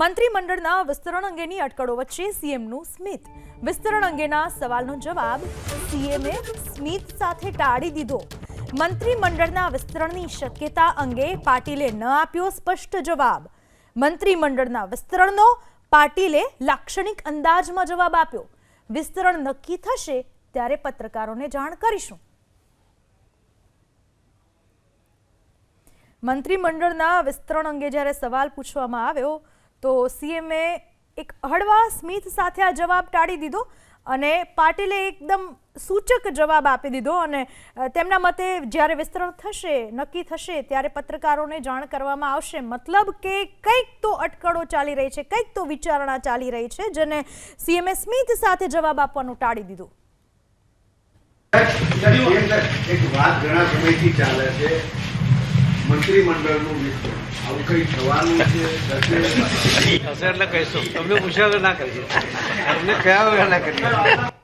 મંત્રીમંડળના વિસ્તરણ અંગેની અટકળો વચ્ચે સીએમનું સ્મિત. વિસ્તરણ અંગેના સવાલનો જવાબ સીએમએ સ્મિત સાથે ટાળી દીધો. મંત્રીમંડળના વિસ્તરણની શક્યતા અંગે પાટીલે ન આપ્યો સ્પષ્ટ જવાબ. મંત્રીમંડળના વિસ્તરણનો પાટીલે લાક્ષણિક અંદાજમાં જવાબ આપ્યો. વિસ્તરણ નક્કી થશે ત્યારે પત્રકારોને જાણ કરીશું. મંત્રીમંડળના વિસ્તરણ અંગે જ્યારે સવાલ પૂછવામાં આવ્યો તો સીએમએ એક હળવા સ્મિત સાથે આ જવાબ ટાળી દીધો અને પાટીલે એકદમ સૂચક જવાબ આપી દીધો અને તેમના મતે જ્યારે વિસ્તરણ થશે, નક્કી થશે, ત્યારે પત્રકારોને જાણ કરવામાં આવશે. મતલબ કે કંઈક તો અટકળો ચાલી રહી છે, કંઈક તો વિચારણા ચાલી રહી છે, જેને સીએમએ સ્મિત સાથે જવાબ આપવાનું ટાળી દીધું. એક વાત ઘણા સમયથી ચાલે છે મંત્રીમંડળનું વિસ્તરણ આવું કઈ થવાનું છે? એટલે કહીશું તમને પૂછ્યા ના કરીએ. તમને કયા વગર ના કરીએ.